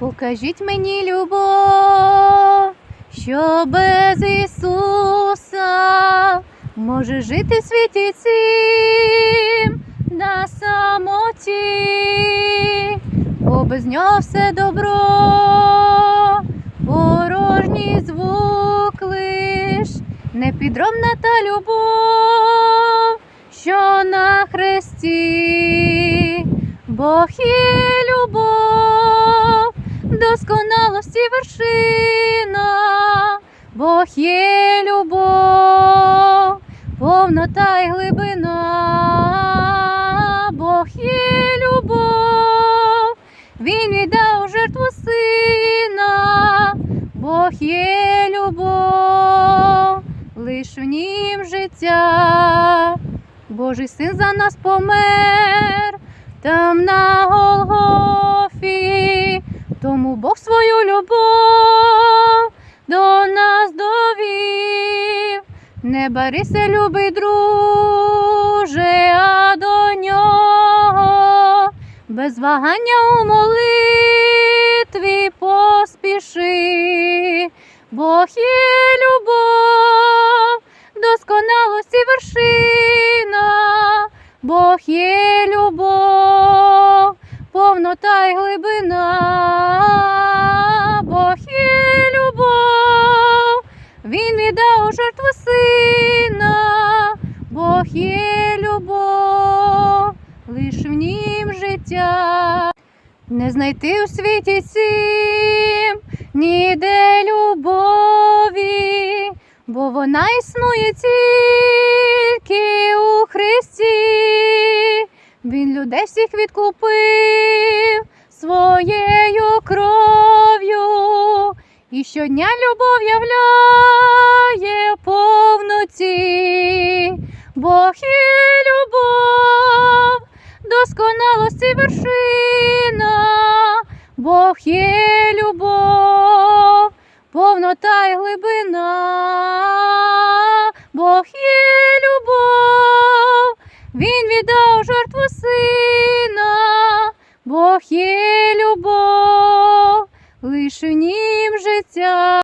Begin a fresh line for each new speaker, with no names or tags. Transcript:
Покажіть мені любов, що без Ісуса може жити в світі цім на самоті, бо без нього все добро, порожній звук лиш, непідробна та любов, що на хресті, Бог є любов, досконалості вершина, Бог є любов, повнота й глибина, Бог є любов, Він віддав жертву сина, Бог є любов, лиш в нім життя, Божий син за нас помер. Там на Голгофі, тому Бог свою любов до нас довів. Не барися, любий друже, а до нього, без вагання у молитві поспіши, Бог є любов, досконалості вершина. Бог є любов, повнота й глибина, Бог є любов, Він віддав жертву сина, Бог є любов, лиш в нім життя. Не знайти у світі цім ніде любові, бо вона існує тільки у Христі. Він людей всіх відкупив своєю кров'ю, і щодня любов являє повноті, Бог є любов, досконалості вершина, Бог є любов, повнота й глибина, Бог є любов, Він віддав жертву сина, Бог є любов, лише нім життя.